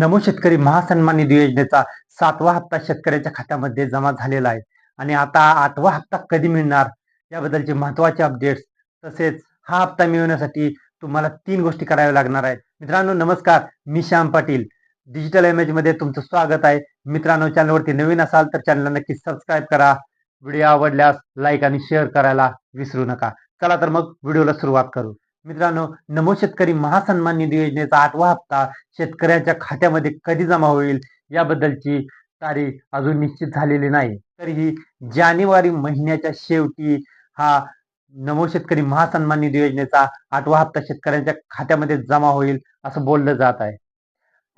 नमो शेतकरी महासन्मान निधी योजनेचा सातवा हप्ता शेतकऱ्याच्या खात्यामध्ये जमा झालेला आहे. आणि आता आठवा हप्ता कधी मिळणार याबद्दलचे महत्त्वाचे अपडेट्स तसेच हा हप्ता मिळवण्यासाठी तुम्हाला तीन गोष्टी कराव्या लागणार आहेत. मित्रांनो नमस्कार. मी श्याम पाटील. डिजिटल इमेजमध्ये तुमचं स्वागत आहे. मित्रांनो चॅनलवरती नवीन असाल तर चॅनलला नक्की सबस्क्राईब करा. व्हिडिओ आवडल्यास लाईक आणि शेअर करायला विसरू नका. चला तर मग व्हिडिओला सुरुवात करू. मित्रांनो नमो शेतकरी महासन्मान निधी योजनेचा आठवा हप्ता शेतकऱ्याच्या खात्यामध्ये कधी जमा होईल याबद्दलची तारीख अजून निश्चित झालेली नाही. तरीही जानेवारी महिन्याच्या शेवटी हा नमो शेतकरी महासन्मान निधी योजनेचा आठवा हप्ता शेतकऱ्यांच्या खात्यामध्ये जमा होईल असं बोललं जात आहे.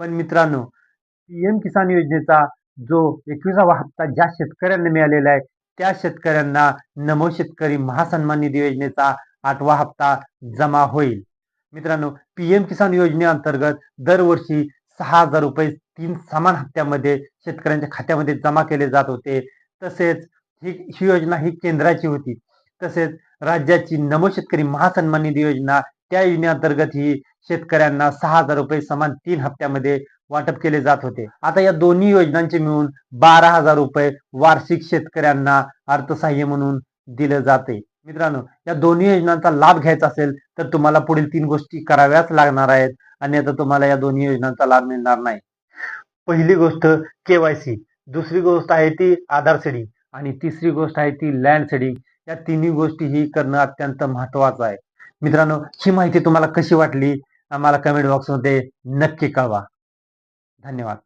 पण मित्रांनो पीएम किसान योजनेचा जो एकविसावा हप्ता ज्या शेतकऱ्यांना मिळालेला आहे त्या शेतकऱ्यांना नमो शेतकरी महासन्मान निधी योजनेचा आठवा हप्ता जमा होईल. मित्रांनो पीएम किसान योजनेअंतर्गत दरवर्षी सहा हजार रुपये तीन समान हप्त्यामध्ये शेतकऱ्यांच्या खात्यामध्ये जमा केले जात होते. तसेच ही ही योजना ही केंद्राची होती. तसेच राज्याची नमो शेतकरी महासन्मान निधी योजना त्या योजनेअंतर्गत ही शेतकऱ्यांना सहा हजार रुपये समान तीन हप्त्यामध्ये वाटप केले जात होते. आता या दोन्ही योजनांचे मिळून बारा हजार रुपये वार्षिक शेतकऱ्यांना अर्थसहाय्य म्हणून दिलं जाते. मित्रांनो या दोन्ही योजनांचा लाभ घ्यायचा असेल तर तुम्हाला पुढील तीन गोष्टी कराव्याच लागणार आहेत आणि आता तुम्हाला या दोन्ही योजनांचा लाभ मिळणार नाही. पहिली गोष्ट केवायसी दुसरी गोष्ट आहे ती आधार सेडिंग आणि तिसरी गोष्ट आहे ती लँड सेडिंग. या तिन्ही गोष्टी ही करणं अत्यंत महत्वाचं आहे. मित्रांनो ही माहिती तुम्हाला कशी वाटली? आम्हाला कमेंट बॉक्समध्ये नक्की कळवा. धन्यवाद.